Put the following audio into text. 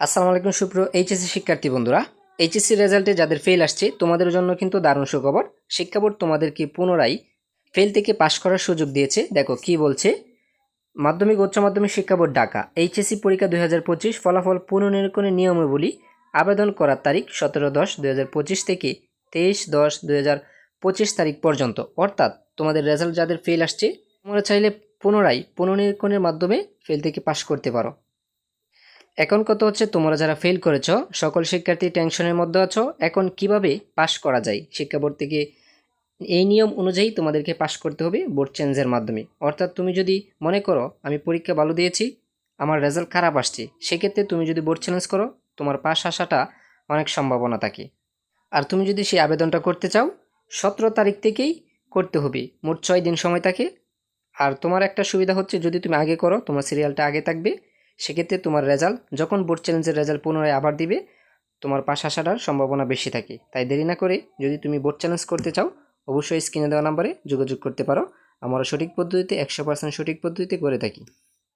আসসালামু আলাইকুম সুপ্র এইচএসসি শিক্ষার্থী বন্ধুরা। এইচএসসি রেজাল্টে যাদের ফেল আসছে, তোমাদের জন্য কিন্তু দারুণ সুখবর। শিক্ষা বোর্ড তোমাদেরকে পুনরায় ফেল থেকে পাশ করার সুযোগ দিয়েছে। দেখো কি বলছে। মাধ্যমিক, উচ্চ মাধ্যমিক শিক্ষা বোর্ড, ঢাকা। এইচএসসি পরীক্ষা দুই হাজার পঁচিশ ফলাফল পুনর্নিরীক্ষণের নিয়মাবলী আবেদন করার তারিখ সতেরো দশ দুই হাজার পঁচিশ থেকে তেইশ দশ দুই হাজার পঁচিশ তারিখ পর্যন্ত। অর্থাৎ তোমাদের রেজাল্ট যাদের ফেল আসছে, তোমরা চাইলে পুনরায় পুনর্নিরীক্ষণের মাধ্যমে ফেল থেকে পাশ করতে পারো। এখন কত হচ্ছে তোমরা যারা ফেল করেছ, সকল শিক্ষার্থী টেনশনের মধ্যে আছো, এখন কীভাবে পাশ করা যায়? শিক্ষা বোর্ড থেকে এই নিয়ম অনুযায়ী তোমাদেরকে পাশ করতে হবে বোর্ড চেঞ্জের মাধ্যমে। অর্থাৎ তুমি যদি মনে করো, আমি পরীক্ষা ভালো দিয়েছি, আমার রেজাল্ট খারাপ আসছে, সেক্ষেত্রে তুমি যদি বোর্ড চ্যালেঞ্জ করো, তোমার পাশ আসাটা অনেক সম্ভাবনা থাকে। আর তুমি যদি সেই আবেদনটা করতে চাও, সতেরো তারিখ থেকেই করতে হবে, মোট ছয় দিন সময় থাকে। আর তোমার একটা সুবিধা হচ্ছে, যদি তুমি আগে করো, তোমার সিরিয়ালটা আগে থাকবে সেক্ষেত্রে তোমার রেজাল্ট যখন বোর্ড চ্যালেঞ্জের রেজাল্ট পুনরায় আবার দিবে, তোমার পাশ আসাটার সম্ভাবনা বেশি থাকে। তাই দেরি না করে যদি তুমি বোর্ড চ্যালেঞ্জ করতে চাও, অবশ্যই স্ক্রিনে দেওয়া নাম্বারে যোগাযোগ করতে পারো। আমরা সঠিক পদ্ধতিতে, একশো পার্সেন্ট সঠিক পদ্ধতিতে করে থাকি।